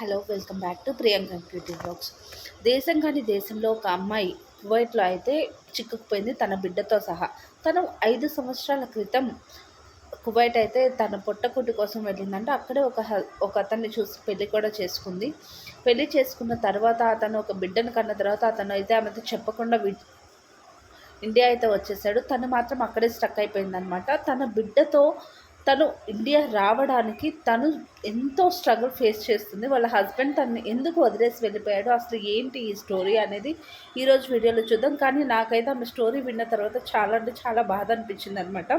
Hello welcome back to Priyanka beauty blogs. దేశం కానీ దేశంలో ఒక అమ్మాయి కువైట్లో అయితే చిక్కుకుపోయింది తన బిడ్డతో సహా. తను ఐదు సంవత్సరాల క్రితం కువైట్ అయితే తన పొట్టకుట్టి కోసం వెళ్ళిందంటే. అక్కడే ఒక ఒక అతన్ని చూసి పెళ్ళి కూడా చేసుకుంది. పెళ్ళి చేసుకున్న తర్వాత అతను ఒక బిడ్డను కన్న తర్వాత అతను అయితే ఆమెతో చెప్పకుండా ఇండియా అయితే వచ్చేసాడు. తను మాత్రం అక్కడే స్టక్ అయిపోయిందనమాట. తన బిడ్డతో తను ఇండియా రావడానికి తను ఎంతో స్ట్రగుల్ ఫేస్ చేస్తుంది. వాళ్ళ హస్బెండ్ తను ఎందుకు వదిలేసి వెళ్ళిపోయాడు అసలు ఏంటి ఈ స్టోరీ అనేది ఈరోజు వీడియోలో చూద్దాం. కానీ నాకైతే ఆమె స్టోరీ విన్న తర్వాత చాలా అంటే చాలా బాధ అనిపించింది అనమాట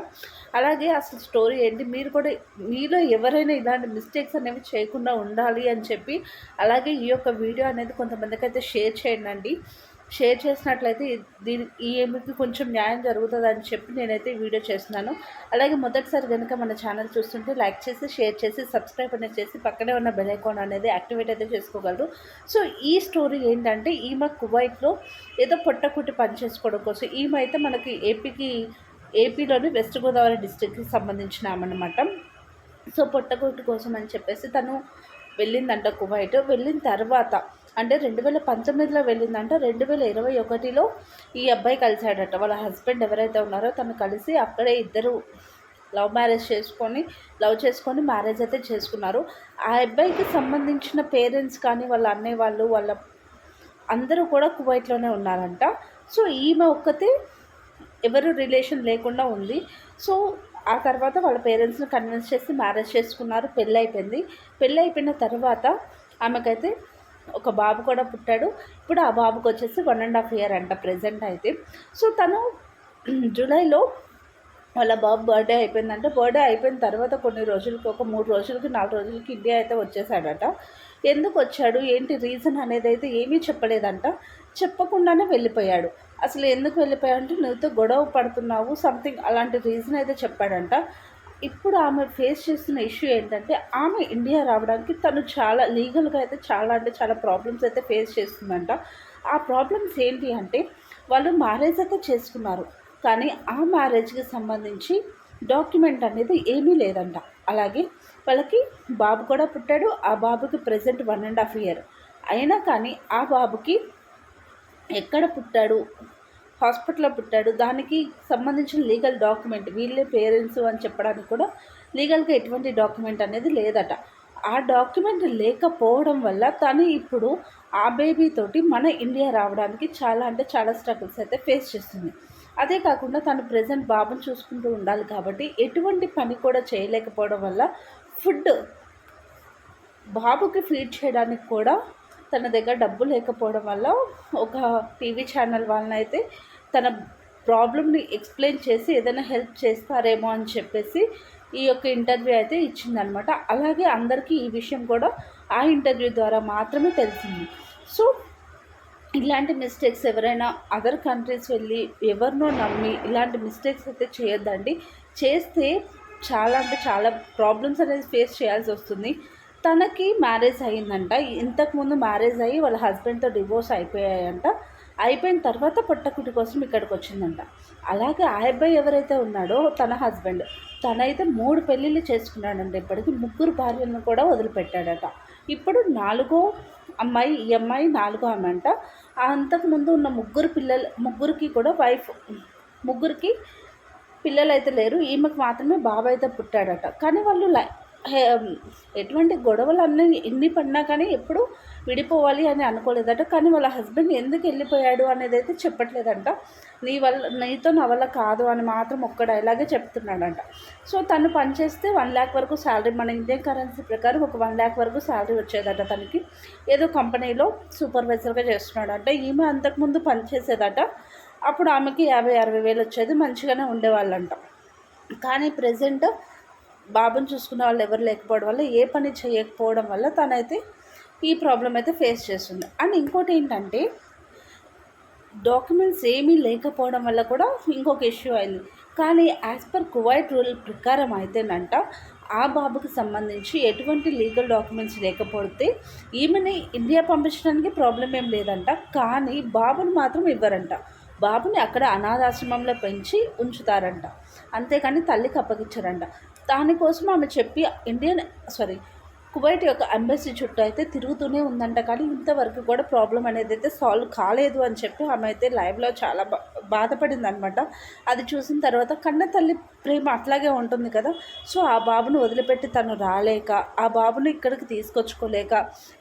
అలాగే అసలు స్టోరీ ఏంటి మీరు కూడా మీలో ఎవరైనా ఇలాంటి మిస్టేక్స్ అనేవి చేయకుండా ఉండాలి అని చెప్పి అలాగే ఈ యొక్క వీడియో అనేది కొంతమందికి అయితే షేర్ చేయండి. షేర్ చేసినట్లయితే దీని ఈ ఏమికి కొంచెం న్యాయం జరుగుతుంది అని చెప్పి నేనైతే వీడియో చేస్తున్నాను. అలాగే మొదటిసారి కనుక మన ఛానల్ చూస్తుంటే లైక్ చేసి షేర్ చేసి సబ్స్క్రైబ్ అనేది చేసి పక్కనే ఉన్న బెల్ అకౌంట్ అనేది యాక్టివేట్ అయితే చేసుకోగలరు. సో ఈ స్టోరీ ఏంటంటే ఈమె కువైట్లో ఏదో పొట్టకుట్టి పని చేసుకోవడం కోసం ఈమె అయితే మనకి ఏపీకి ఏపీలోని వెస్ట్ గోదావరి డిస్టిక్కి సంబంధించిన ఆమెనమాట సో పొట్టకుట్టి కోసం అని చెప్పేసి తను వెళ్ళిందంట కువైట్. వెళ్ళిన తర్వాత అంటే రెండు వేల పంతొమ్మిదిలో వెళ్ళిందంట రెండు వేల ఇరవై ఒకటిలో ఈ అబ్బాయి కలిశాడట. వాళ్ళ హస్బెండ్ ఎవరైతే ఉన్నారో తను కలిసి అక్కడే ఇద్దరు లవ్ మ్యారేజ్ చేసుకొని లవ్ చేసుకొని మ్యారేజ్ అయితే చేసుకున్నారు. ఆ అబ్బాయికి సంబంధించిన పేరెంట్స్ కానీ వాళ్ళ అన్నయ్య వాళ్ళు వాళ్ళ అందరూ కూడా కువైట్లోనే ఉన్నారంట. సో ఈమె ఒక్కతే ఎవరు రిలేషన్ లేకుండా ఉంది. సో ఆ తర్వాత వాళ్ళ పేరెంట్స్ని కన్విన్స్ చేసి మ్యారేజ్ చేసుకున్నారు. పెళ్ళి అయిపోయింది పెళ్ళి అయిపోయిన తర్వాత ఆమెకైతే ఒక బాబు కూడా పుట్టాడు. ఇప్పుడు ఆ బాబుకి వచ్చేసి వన్ అండ్ హాఫ్ ఇయర్ అంట ప్రజెంట్ అయితే. సో తను జూలైలో వాళ్ళ బాబు బర్త్డే అయిపోయిందంటే. బర్త్డే అయిపోయిన తర్వాత కొన్ని రోజులకి ఒక మూడు రోజులకి నాలుగు రోజులకి ఇండియా అయితే వచ్చేసాడట. ఎందుకు వచ్చాడు? ఏంటి రీజన్ అనేది అయితే ఏమీ చెప్పలేదంట. చెప్పకుండానే వెళ్ళిపోయాడు. అసలు ఎందుకు వెళ్ళిపోయాడంటే నువ్వుతో గొడవ పడుతున్నావు సంథింగ్ అలాంటి రీజన్ అయితే చెప్పాడంట. ఇప్పుడు ఆమె ఫేస్ చేస్తున్న ఇష్యూ ఏంటంటే ఆమె ఇండియా రావడానికి తను చాలా లీగల్గా అయితే చాలా అంటే చాలా ప్రాబ్లమ్స్ అయితే ఫేస్ చేస్తుందంట. ఆ ప్రాబ్లమ్స్ ఏంటి అంటే వాళ్ళు మ్యారేజ్ అయితే చేసుకున్నారు. కానీ ఆ మ్యారేజ్కి సంబంధించి డాక్యుమెంట్ అనేది ఏమీ లేదంట. అలాగే వాళ్ళకి బాబు కూడా పుట్టాడు ఆ బాబుకి present one and half year అయినా కానీ ఆ బాబుకి ఎక్కడ పుట్టాడు హాస్పిటల్లో పుట్టాడు. దానికి సంబంధించిన లీగల్ డాక్యుమెంట్ వీళ్ళే పేరెంట్స్ అని చెప్పడానికి కూడా లీగల్గా ఎటువంటి డాక్యుమెంట్ అనేది లేదట. ఆ డాక్యుమెంట్ లేకపోవడం వల్ల తను ఇప్పుడు ఆ బేబీతోటి మన ఇండియా రావడానికి చాలా అంటే చాలా స్ట్రగుల్స్ అయితే ఫేస్ చేస్తుంది. అదే కాకుండా తను ప్రజెంట్ బాబుని చూసుకుంటూ ఉండాలి కాబట్టి ఎటువంటి పని కూడా చేయలేకపోవడం వల్ల ఫుడ్ బాబుకి ఫీడ్ చేయడానికి కూడా తన దగ్గర డబ్బు లేకపోవడం వల్ల ఒక టీవీ ఛానల్ వాళ్ళని అయితే తన ప్రాబ్లమ్ని ఎక్స్ప్లెయిన్ చేసి ఏదైనా హెల్ప్ చేస్తారేమో అని చెప్పేసి ఈ యొక్క ఇంటర్వ్యూ అయితే ఇచ్చిందనమాట. అలాగే అందరికీ ఈ విషయం కూడా ఆ ఇంటర్వ్యూ ద్వారా మాత్రమే తెలిసింది. సో ఇలాంటి మిస్టేక్స్ ఎవరైనా అదర్ కంట్రీస్ వెళ్ళి ఎవరినో నమ్మి ఇలాంటి మిస్టేక్స్ అయితే చేయొద్దండి. చేస్తే చాలా అంటే చాలా ప్రాబ్లమ్స్ అనేది ఫేస్ చేయాల్సి వస్తుంది. తనకి మ్యారేజ్ అయ్యిందంట. ఇంతకుముందు మ్యారేజ్ అయ్యి వాళ్ళ హస్బెండ్తో డివోర్స్ అయిపోయాయంట. అయిపోయిన తర్వాత పొట్టకుటి కోసం ఇక్కడికి వచ్చిందంట. అలాగే ఆ అబ్బాయి ఎవరైతే ఉన్నాడో తన హస్బెండ్. తనైతే మూడు పెళ్ళిళ్ళు చేసుకున్నాడంట. ఇప్పటికి ముగ్గురు భార్యలను కూడా వదిలిపెట్టాడట. ఇప్పుడు నాలుగో అమ్మాయి ఈ అమ్మాయి నాలుగో ఆమె అంట. అంతకుముందు ఉన్న ముగ్గురు పిల్లలు ముగ్గురికి కూడా వైఫ్ ముగ్గురికి పిల్లలు అయితే లేరు. ఈమెకు మాత్రమే బాబాయ్ అయితే పుట్టాడట. కానీ వాళ్ళు ఎటువంటి గొడవలు అన్నీ ఎన్ని పడినా కానీ ఎప్పుడు విడిపోవాలి అని అనుకోలేదట. కానీ వాళ్ళ హస్బెండ్ ఎందుకు వెళ్ళిపోయాడు అనేది అయితే చెప్పట్లేదంట. నీ వల్ల నీతో నా వల్ల కాదు అని మాత్రం ఒక్క డైలాగే చెప్తున్నాడంట. సో తను పనిచేస్తే వన్ ల్యాక్ వరకు శాలరీ మన ఇండియన్ కరెన్సీ ప్రకారం ఒక వన్ ల్యాక్ వరకు శాలరీ వచ్చేదట తనకి. ఏదో కంపెనీలో సూపర్వైజర్గా చేస్తున్నాడంట. ఈమె అంతకుముందు పనిచేసేదట అప్పుడు ఆమెకి యాభై అరవై వేలు వచ్చేది మంచిగానే ఉండేవాళ్ళంట. కానీ ప్రజెంట్ బాబుని చూసుకునే వాళ్ళు ఎవరు లేకపోవడం వల్ల ఏ పని చేయకపోవడం వల్ల తనైతే ఈ ప్రాబ్లం అయితే ఫేస్ చేస్తుంది. అండ్ ఇంకోటి ఏంటంటే డాక్యుమెంట్స్ ఏమీ లేకపోవడం వల్ల కూడా ఇంకొక ఇష్యూ అయింది. కానీ యాజ్ పర్ కువైట్ రూల్ ప్రకారం అయితేనంట ఆ బాబుకి సంబంధించి ఎటువంటి లీగల్ డాక్యుమెంట్స్ లేకపోతే ఈమెని ఇండియా పంపించడానికి ప్రాబ్లం ఏం లేదంట. కానీ బాబుని మాత్రం ఇవ్వరంట. బాబుని అక్కడ అనాథాశ్రమంలో పెంచి ఉంచుతారంట. అంతేకాని తల్లికి అప్పగించారంట. దానికోసం ఆమె చెప్పి ఇండియన్ సారీ కువైట్ యొక్క అంబెసీ చుట్టూ అయితే తిరుగుతూనే ఉందంట. కానీ ఇంతవరకు కూడా ప్రాబ్లం అనేది అయితే సాల్వ్ కాలేదు అని చెప్పి ఆమె అయితే లైవ్లో చాలా బా బాధపడింది అనమాట అది చూసిన తర్వాత కన్న తల్లి ప్రేమ అట్లాగే ఉంటుంది కదా. సో ఆ బాబును వదిలిపెట్టి తను రాలేక ఆ బాబును ఇక్కడికి తీసుకొచ్చుకోలేక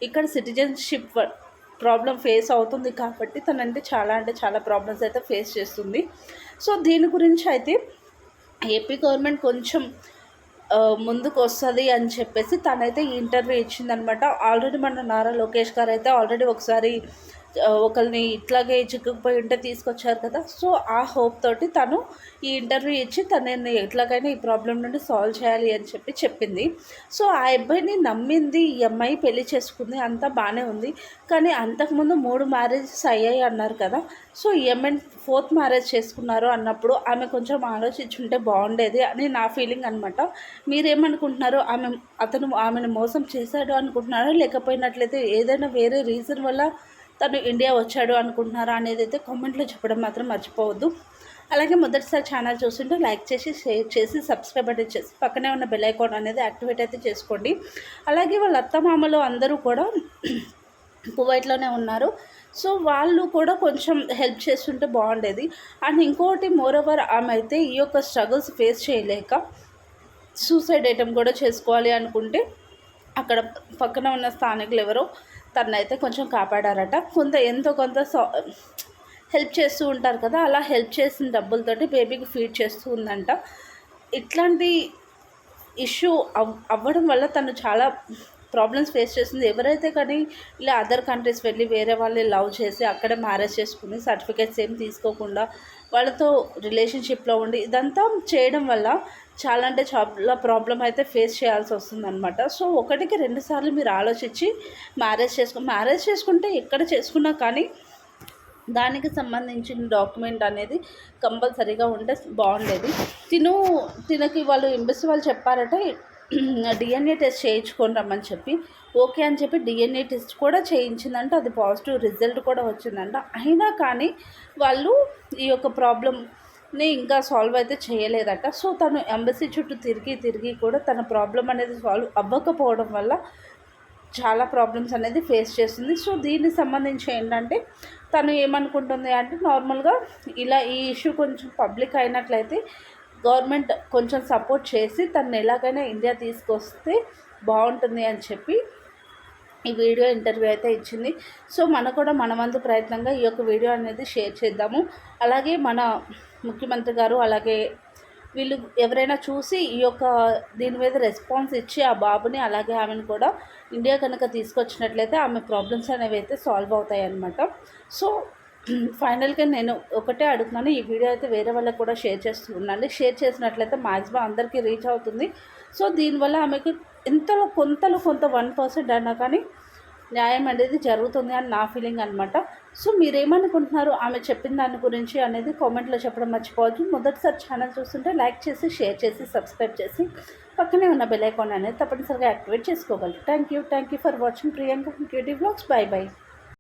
ఇక్కడ సిటిజన్షిప్ ప్రాబ్లం ఫేస్ అవుతుంది కాబట్టి తనంటే చాలా అంటే చాలా ప్రాబ్లమ్స్ అయితే ఫేస్ చేస్తుంది. సో దీని గురించి అయితే ఏపీ గవర్నమెంట్ కొంచెం ముందుకు వస్తుంది అని చెప్పేసి తనైతే ఇంటర్వ్యూ ఇచ్చిందనమాట ఆల్రెడీ మన నారా లోకేష్ గారు అయితే ఆల్రెడీ ఒకసారి ఒకరిని ఇట్లాగే చిక్కుకుపోయి ఉంటే తీసుకొచ్చారు కదా. సో ఆ హోప్ తోటి తను ఈ ఇంటర్వ్యూ ఇచ్చి తనని ఎట్లాగైనా ఈ ప్రాబ్లం నుండి సాల్వ్ చేయాలి అని చెప్పి చెప్పింది. సో ఆ అబ్బాయిని నమ్మింది ఈ అమ్మాయి పెళ్ళి చేసుకుంది అంతా బాగానే ఉంది. కానీ అంతకుముందు మూడు మ్యారేజెస్ అయ్యాయి అన్నారు కదా. సో ఈ అమ్మాయిని ఫోర్త్ మ్యారేజ్ చేసుకున్నారు అన్నప్పుడు ఆమె కొంచెం ఆలోచించుంటే బాగుండేది అని నా ఫీలింగ్ అనమాట మీరేమనుకుంటున్నారు? ఆమె అతను ఆమెను మోసం చేశాడు అనుకుంటున్నారా? లేకపోయినట్లయితే ఏదైనా వేరే రీజన్ వల్ల తను ఇండియా వచ్చాడు అనుకుంటున్నారా అనేది అయితే కామెంట్లో చెప్పడం మాత్రం మర్చిపోవద్దు. అలాగే మొదటిసారి ఛానల్ చూస్తుంటే లైక్ చేసి షేర్ చేసి సబ్స్క్రైబ్ అయితే చేసి పక్కనే ఉన్న బెల్ ఐకాన్ అనేది యాక్టివేట్ అయితే చేసుకోండి. అలాగే వాళ్ళ అత్తమామలు అందరూ కూడా కువైట్లోనే ఉన్నారు. సో వాళ్ళు కూడా కొంచెం హెల్ప్ చేస్తుంటే బాగుండేది. అండ్ ఇంకోటి మోరోవర్ ఆమె అయితే ఈ యొక్క స్ట్రగుల్స్ ఫేస్ చేయలేక సూసైడ్ ఐటమ్ కూడా చేసుకోవాలి అనుకుంటే అక్కడ పక్కన ఉన్న స్థానికులు ఎవరో తనైతే కొంచెం కాపాడారట. కొంత ఎంతో కొంత హెల్ప్ చేస్తూ ఉంటారు కదా అలా హెల్ప్ చేసిన డబ్బులతోటి బేబీకి ఫీడ్ చేస్తూ ఉందంట. ఇట్లాంటి ఇష్యూ అవ్ అవ్వడం వల్ల తను చాలా ప్రాబ్లమ్స్ ఫేస్ చేస్తుంది. ఎవరైతే కానీ ఇలా అదర్ కంట్రీస్ వెళ్ళి వేరే వాళ్ళని లవ్ చేసి అక్కడే మ్యారేజ్ చేసుకుని సర్టిఫికేట్స్ ఏం తీసుకోకుండా వాళ్ళతో రిలేషన్షిప్లో ఉండి ఇదంతా చేయడం వల్ల చాలా అంటే చాలా ప్రాబ్లం అయితే ఫేస్ చేయాల్సి వస్తుందన్నమాట. సో ఒకటికి రెండు సార్లు మీరు ఆలోచించి మ్యారేజ్ చేసుకు మ్యారేజ్ చేసుకుంటే ఎక్కడ చేసుకున్నా కానీ దానికి సంబంధించిన డాక్యుమెంట్ అనేది కంపల్సరీగా ఉంటే బాగుండేది. తిను తినకి వాళ్ళు ఎంబసీ వాళ్ళు చెప్పారంటే డిఎన్ఏ టెస్ట్ చేయించుకొని రమ్మని చెప్పి ఓకే అని చెప్పి డిఎన్ఏ టెస్ట్ కూడా చేయించిందంట. అది పాజిటివ్ రిజల్ట్ కూడా వచ్చిందంట. అయినా కానీ వాళ్ళు ఈ యొక్క ప్రాబ్లమ్ని ఇంకా సాల్వ్ అయితే చేయలేదట. సో తను ఎంబసీ చుట్టూ తిరిగి తిరిగి కూడా తన ప్రాబ్లం అనేది సాల్వ్ అవ్వకపోవడం వల్ల చాలా ప్రాబ్లమ్స్ అనేది ఫేస్ చేస్తుంది. సో దీనికి సంబంధించి ఏంటంటే తను ఏమనుకుంటుంది అంటే నార్మల్గా ఇలా ఈ ఇష్యూ కొంచెం పబ్లిక్ అయినట్లయితే గవర్నమెంట్ కొంచెం సపోర్ట్ చేసి తను ఎలాగైనా ఇండియా తీసుకొస్తే బాగుంటుంది అని చెప్పి ఈ వీడియో ఇంటర్వ్యూ అయితే ఇచ్చింది. సో మనకు కూడా మన వంతు ప్రయత్నంగా ఈ యొక్క వీడియో అనేది షేర్ చేద్దాము. అలాగే మన ముఖ్యమంత్రి గారు అలాగే వీళ్ళు ఎవరైనా చూసి ఈ యొక్క దీని మీద రెస్పాన్స్ ఇచ్చి ఆ బాబుని అలాగే ఆమెను కూడా ఇండియా కనుక తీసుకొచ్చినట్లయితే ఆమె ప్రాబ్లమ్స్ అనేవి అయితే సాల్వ్ అవుతాయి అన్నమాట సో ఫైనల్గా నేను ఒకటే అడుగుతున్నాను ఈ వీడియో అయితే వేరే వాళ్ళకి కూడా షేర్ చేస్తూ ఉండండి. షేర్ చేసినట్లయితే మ్యాక్సిమం అందరికీ రీచ్ అవుతుంది. సో దీనివల్ల ఆమెకు ఎంతలో కొంతలో కొంత వన్ పర్సెంట్ అన్నా కానీ న్యాయం అనేది జరుగుతుంది అని నా ఫీలింగ్ అనమాట సో మీరేమనుకుంటున్నారు? ఆమె చెప్పిన దాని గురించి అనేది కామెంట్లో చెప్పడం మర్చిపోవచ్చు మొదటిసారి ఛానల్ చూస్తుంటే లైక్ చేసి షేర్ చేసి సబ్స్క్రైబ్ చేసి పక్కనే ఉన్న బెల్ ఐకాన్ అనేది తప్పనిసరిగా యాక్టివేట్ చేసుకోగలరు. Thank you. Thank you for watching Priyanka cutie blogs. Bye bye.